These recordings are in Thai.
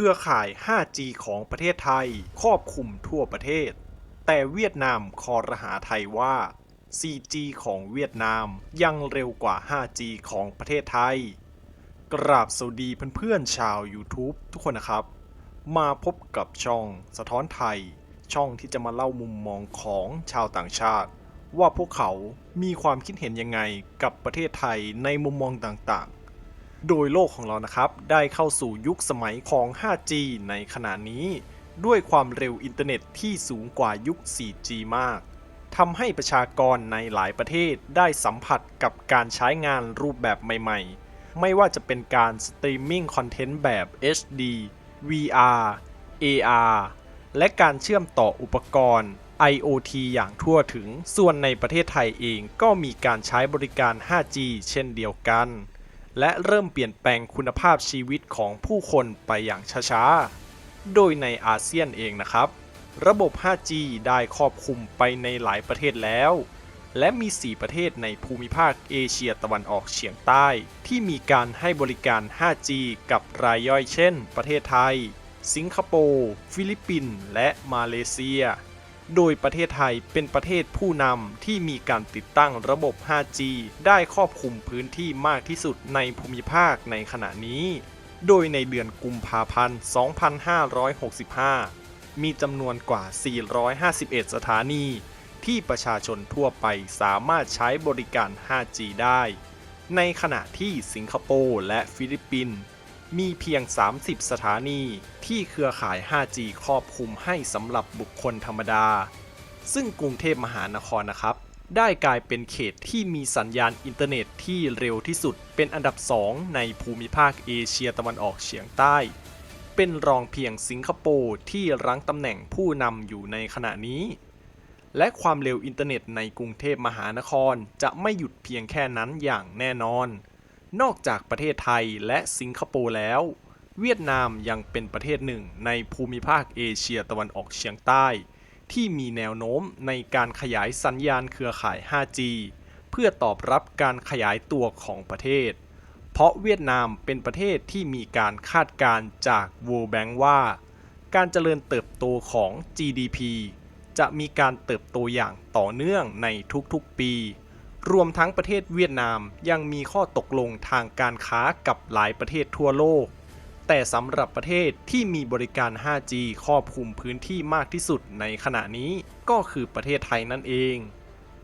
ครือข่าย 5G ของประเทศไทยครอบคลุมทั่วประเทศ แต่เวียดนามคอรหาไทยว่า 4G ของเวียดนามยังเร็วกว่า 5G ของประเทศไทย กราบสวัสดีเพื่อนๆชาว YouTube ทุกคนนะครับ มาพบกับช่องสะท้อนไทย ช่องที่จะมาเล่ามุมมองของชาวต่างชาติ ว่าพวกเขามีความคิดเห็นยังไงกับประเทศไทยในมุมมองต่างๆ โดยโลกของเรานะครับ ได้เข้าสู่ยุคสมัยของ 5G ในขณะนี้ ด้วยความเร็วอินเทอร์เน็ตที่สูงกว่ายุค 4G มากทำให้ประชากรในหลายประเทศได้สัมผัสกับการใช้งานรูปแบบใหม่ๆ ไม่ว่าจะเป็นการสตรีมมิ่งคอนเทนต์แบบ HD VR AR และการเชื่อมต่ออุปกรณ์ IoT อย่างทั่วถึง ส่วนในประเทศไทยเองก็มีการใช้บริการ 5G เช่นเดียวกัน และเริ่มเปลี่ยนแปลงคุณภาพชีวิตของผู้คนไปอย่างช้าๆ โดยในอาเซียนเองนะครับ ระบบ 5G ได้ครอบคลุมไปในหลายประเทศแล้ว และมี 4 ประเทศในภูมิภาคเอเชียตะวันออกเฉียงใต้ ที่มีการให้บริการ 5G กับรายย่อยเช่น ประเทศไทย สิงคโปร์ ฟิลิปปินส์ และมาเลเซีย โดยประเทศไทยเป็นประเทศผู้นำที่มีการติดตั้งระบบ 5G ได้ครอบคลุมพื้นที่มากที่สุดในภูมิภาคในขณะนี้ โดยในเดือนกุมภาพันธ์ 2565 มีจำนวนกว่า 451 สถานี ที่ประชาชนทั่วไปสามารถใช้บริการ 5G ได้ ในขณะที่สิงคโปร์และฟิลิปปินส์ มีเพียง 30 สถานีที่เครือข่าย 5G ครอบคลุมให้สำหรับบุคคลธรรมดา ซึ่งกรุงเทพมหานครนะครับ ได้กลายเป็นเขตที่มีสัญญาณอินเทอร์เน็ตที่เร็วที่สุด เป็นอันดับ 2 ในภูมิภาคเอเชียตะวันออกเฉียงใต้ เป็นรองเพียงสิงคโปร์ที่รั้งตำแหน่งผู้นำอยู่ในขณะนี้ และความเร็วอินเทอร์เน็ตในกรุงเทพมหานครจะไม่หยุดเพียงแค่นั้นอย่างแน่นอน นอกจากประเทศไทยและสิงคโปร์แล้ว เวียดนามยังเป็นประเทศหนึ่งในภูมิภาคเอเชียตะวันออกเฉียงใต้ ที่มีแนวโน้มในการขยายสัญญาณเครือข่าย 5G เพื่อตอบรับการขยายตัวของประเทศ เพราะเวียดนามเป็นประเทศที่มีการคาดการณ์จาก World Bank ว่า การเจริญเติบโตของ GDP จะมีการเติบโตอย่างต่อเนื่องในทุกๆปี รวมทั้งประเทศเวียดนามยังมีข้อตกลงทางการค้ากับหลายประเทศทั่วโลก แต่สำหรับประเทศที่มีบริการ 5G ครอบคลุมพื้นที่มากที่สุดในขณะนี้ก็คือประเทศไทยนั่นเอง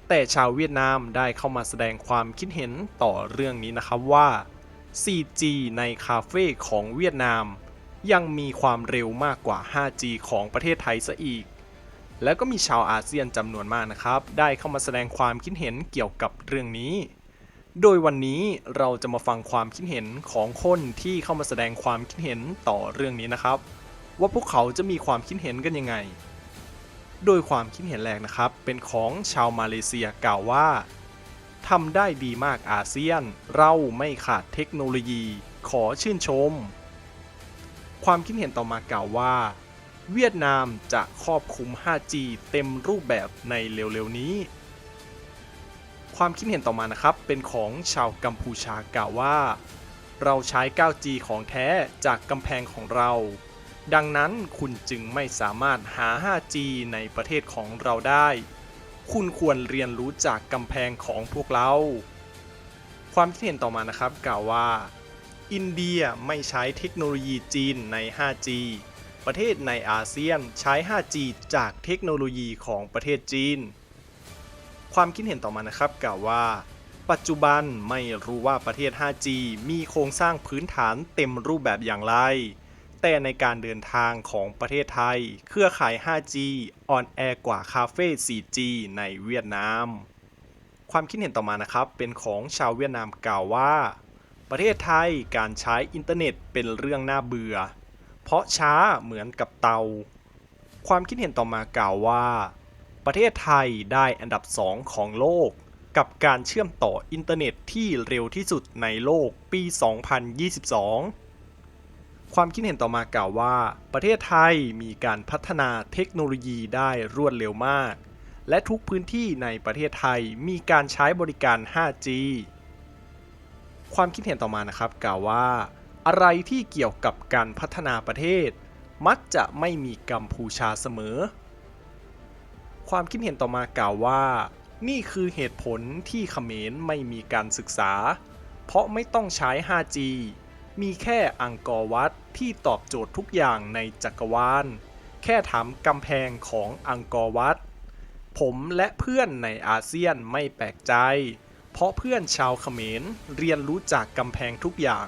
แต่ชาวเวียดนามได้เข้ามาแสดงความคิดเห็นต่อเรื่องนี้นะครับว่า 4G ในคาเฟ่ของเวียดนาม ยังมีความเร็วมากกว่า 5G ของประเทศไทยซะอีก แล้วก็มีชาวอาเซียนจำนวนมากนะครับ ได้เข้ามาแสดงความคิดเห็นเกี่ยวกับเรื่องนี้ โดยวันนี้เราจะมาฟังความคิดเห็นของคนที่เข้ามาแสดงความคิดเห็นต่อเรื่องนี้นะครับ ว่าพวกเขาจะมีความคิดเห็นกันยังไง โดยความคิดเห็นแรกนะครับ เป็นของชาวมาเลเซียกล่าวว่าทำได้ดีมากอาเซียน เราไม่ขาดเทคโนโลยี ขอชื่นชม ความคิดเห็นต่อมากล่าวว่า เวียดนามจะครอบคลุม 5G เต็มรูปแบบในเร็วๆนี้ ความคิดเห็นต่อมานะครับ เป็นของชาวกัมพูชากล่าวว่า เราใช้ 9G ของแท้จากกำแพงของเรา ดังนั้นคุณจึงไม่สามารถหา 5G ในประเทศของเราได้ คุณควรเรียนรู้จากกำแพงของพวกเรา ความคิดเห็นต่อมานะครับกล่าวว่า อินเดียไม่ใช้เทคโนโลยีจีนใน 5G ประเทศในอาเซียนใช้ 5G จากเทคโนโลยีของประเทศจีน ความคิดเห็นต่อมานะครับกล่าวว่า ปัจจุบันไม่รู้ว่าประเทศ 5G มีโครงสร้างพื้นฐานเต็มรูปแบบอย่างไร แต่ในการเดินทางของประเทศไทย เครือข่าย 5G ออนแอร์กว่าคาเฟ่ 4G ในเวียดนาม ความคิดเห็นต่อมานะครับเป็นของชาวเวียดนามกล่าวว่า ประเทศไทยการใช้อินเทอร์เน็ตเป็นเรื่องน่าเบื่อ เพราะช้าเหมือนกับเตา ความคิดเห็นต่อมากล่าวว่า ประเทศไทยได้อันดับ2ของโลก กับการเชื่อมต่ออินเทอร์เน็ตที่เร็วที่สุดในโลกปี 2022 ความคิดเห็นต่อมากล่าวว่า ประเทศไทยมีการพัฒนาเทคโนโลยีได้รวดเร็วมาก และทุกพื้นที่ในประเทศไทยมีการใช้บริการ 5G ความคิดเห็นต่อมานะครับกล่าวว่า อะไรที่เกี่ยวกับการพัฒนาประเทศ มักจะไม่มีกัมพูชาเสมอ ความคิดเห็นต่อมากล่าวว่า นี่คือเหตุผลที่เขมรไม่มีการศึกษา เพราะไม่ต้องใช้ 5G มีแค่อังกอร์วัดที่ตอบโจทย์ทุกอย่างในจักรวาล แค่ถามกำแพงของอังกอร์วัด ผมและเพื่อนในอาเซียนไม่แปลกใจ เพราะเพื่อนชาวเขมรเรียนรู้จากกำแพงทุกอย่าง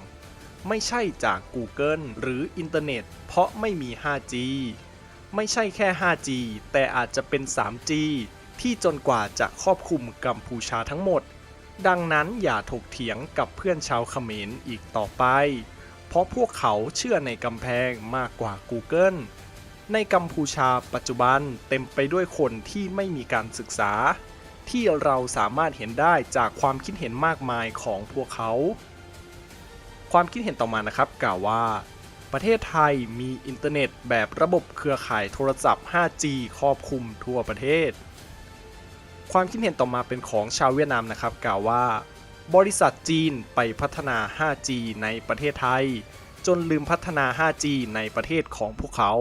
ไม่ใช่จาก Google หรืออินเทอร์เน็ต เพราะไม่มี 5G ไม่ใช่แค่ 5G แต่อาจจะเป็น 3G ที่จนกว่าจะครอบคลุมกัมพูชาทั้งหมด ดังนั้นอย่าถกเถียงกับเพื่อนชาวเขมรอีกต่อไป เพราะพวกเขาเชื่อในกำแพงมากกว่า Google ในกัมพูชาปัจจุบันเต็มไปด้วยคนที่ไม่มีการศึกษา ที่เราสามารถเห็นได้จากความคิดเห็นมากมายของพวกเขา ความคิดเห็นต่อมานะครับกล่าวว่า ประเทศไทยมีอินเทอร์เน็ตแบบระบบเครือข่ายโทรศัพท์ 5G ครอบคลุมทั่วประเทศ ความคิดเห็นต่อมาเป็นของชาวเวียดนามนะครับกล่าวว่า บริษัทจีนไปพัฒนา 5G ในประเทศไทย จนลืมพัฒนา 5G ในประเทศของพวกเขา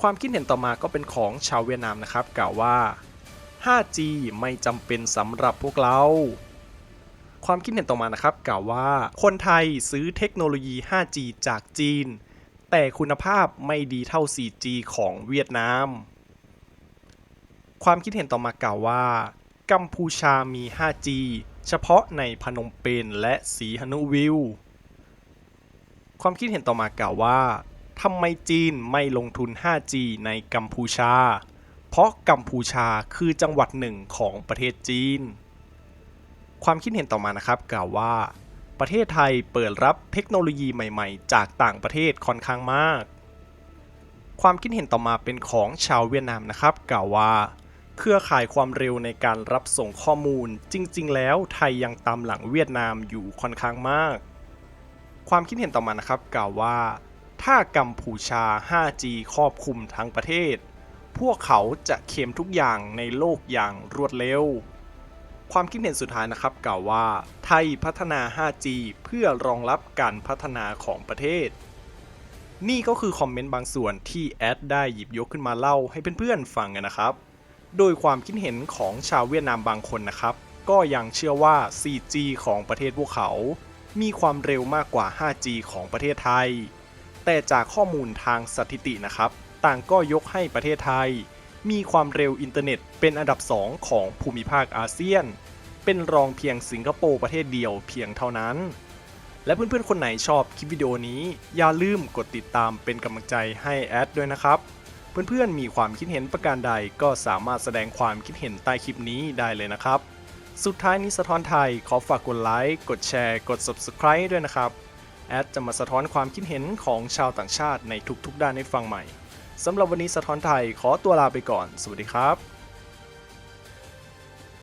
ความคิดเห็นต่อมาก็เป็นของชาวเวียดนามนะครับกล่าวว่า 5G ไม่จำเป็นสำหรับพวกเรา ความคิดเห็นต่อมานะครับกล่าวว่าคนไทยซื้อเทคโนโลยี 5G จากจีน แต่คุณภาพไม่ดีเท่า 4G ของเวียดนาม ความคิดเห็นต่อมากล่าวว่า กัมพูชามี 5G เฉพาะในพนมเปญและสีหนุวิว ความคิดเห็นต่อมากล่าวว่าทำไมจีนไม่ลงทุน 5G ในกัมพูชา เพราะกัมพูชาคือจังหวัดหนึ่งของประเทศจีน ความคิดเห็นต่อมานะครับกล่าวว่า ประเทศไทยเปิดรับเทคโนโลยีใหม่ๆ จากต่างประเทศค่อนข้างมาก ความคิดเห็นต่อมาเป็นของชาวเวียดนามนะครับกล่าวว่า เครือข่ายความเร็วในการรับส่งข้อมูล จริง ๆ แล้วไทยยังตามหลังเวียดนามอยู่ค่อนข้างมาก ความคิดเห็นต่อมานะครับกล่าวว่า ถ้ากัมพูชา 5G ครอบคลุมทั้งประเทศ พวกเขาจะเค็มทุกอย่างในโลกอย่างรวดเร็ว ความคิดเห็นสุดท้ายนะครับกล่าวว่า ไทยพัฒนา 5G เพื่อรองรับการพัฒนาของประเทศ นี่ก็คือคอมเมนต์บางส่วนที่แอดได้หยิบยกขึ้นมาเล่าให้เพื่อนๆฟังกันนะครับ โดยความคิดเห็นของชาวเวียดนามบางคนนะครับ ก็ยังเชื่อว่า 4G ของประเทศพวกเขา มีความเร็วมากกว่า 5G ของประเทศไทย แต่จากข้อมูลทางสถิตินะครับ ต่างก็ยกให้ประเทศไทย มีความเร็วอินเทอร์เน็ตเป็นอันดับ 2 ของภูมิภาคอาเซียน เป็นรองเพียงสิงคโปร์ประเทศเดียวเพียงเท่านั้น และเพื่อนๆคนไหนชอบคลิปวิดีโอนี้ อย่าลืมกดติดตามเป็นกำลังใจให้แอดด้วยนะครับ เพื่อนๆมีความคิดเห็นประการใดก็สามารถแสดงความคิดเห็นใต้คลิปนี้ได้เลยนะครับ สุดท้ายนี้สะท้อนไทยขอฝากกดไลค์กดแชร์ กด Subscribe ด้วยนะครับแอดจะมาสะท้อนความคิดเห็นของชาวต่างชาติในทุกๆ ด้านให้ฟังใหม่ สำหรับวันนี้สะท้อนไทยขอตัวลาไปก่อน สวัสดีครับ